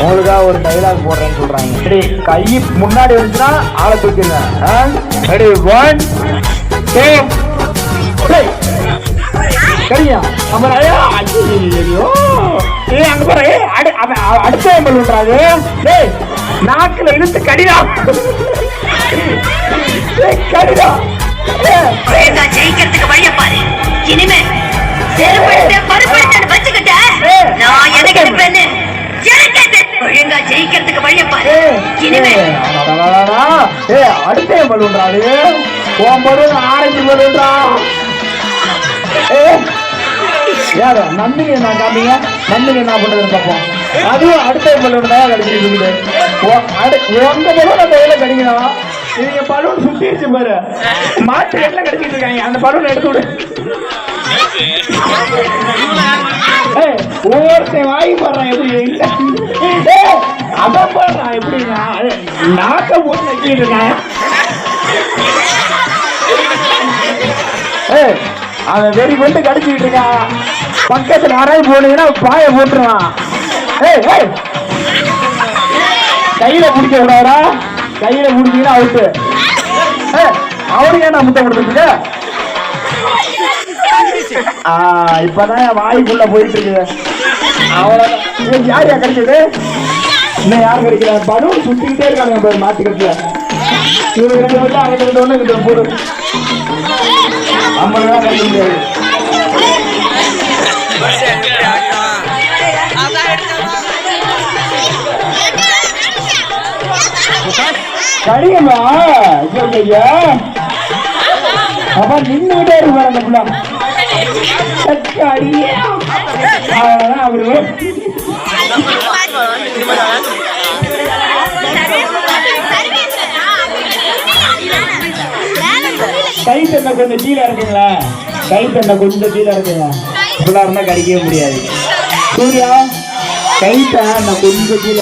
உங்களுக்காக ஒரு டைலாக் போடுறேன்னு சொல்றாங்க. கை முன்னாடி வந்துச்சுன்னா ஆளை தூக்கிடுங்க. ரெடி ஒன் டூ சரியா? அப்புறம் ஐயோ அங்க பாரு ஏய், அவன் டேய் நாக்குல இழுத்து கடிடா. ஏய் ஜெயிக்கிறதுக்கு வழிய பாரு. இனிமே ஏ ஏய், இனிமே ஏய், அடடடடடா. ஏய், அடுத்த பலூன்றாரு உன் பலூன் ஆரஞ்சு பலூன்றா ஏ யாரு நந்தினி என்ன காமிங்க நந்தினி என்ன பண்றதுன்னு பார்ப்போம் அதுவும் அடுத்த பலூன் தான் கடிச்சிட்டு இருக்குது உ- அடு- உங்க பலூன் அந்த கையில கடிக்கணும் இவங்க பலூன் சுத்திடுச்சு பாரு மாட்டு எல்லாம் கடிச்சிட்டு இருக்காங்க அந்த பலூன் எடுத்து விடு ஏய், ஒவ்வொருத்தன் வாங்கி போடுறான் எப்படி நாக்க போட்டு நக்கிட்டு இருக்கேன் ஏய், அவன் வெறி கொண்டு கடிச்சிட்டு இருக்கான் பக்கத்துல யாராவது போனீங்கன்னா பாய போட்டுருவான். ஏய் ஏய். கையில பிடிக்க விடாதா கையில பிடிச்சீங்கன்னா அவுட்டு. ஏய் அவனுக்கு ஏன் முட்டை கொடுத்துட்டு ஆ இப்பதான் என் வாய்க்குள்ள போயிட்டு இருக்குது அவ்வளவுதான். யார் கிடைச்சது? இன்னும் யாரும் கிடைக்கல? பலூன் சுத்திக்கிட்டே இருக்கானுங்க பேர் மாட்டுக்கட்டுல இவங்க ரெண்டு வந்து அவங்க ரெண்டு ஒண்ணு கிட்ட போடு ஐம்பது ரூபா கிடைக்க முடியாது. கடியம்மா ஐயா அப்பா நின்றுகிட்டே இருப்பார் அந்த புள்ள. அடியே. அவரு. கொஞ்சம் கீழே இருக்குங்களா கை தண்டை கொஞ்சம் கீழே இருக்குங்க இப்படிலாம் இருந்தா கடிக்கவே முடியாது. சூர்யா கை தண்டை கொஞ்சம் கீழே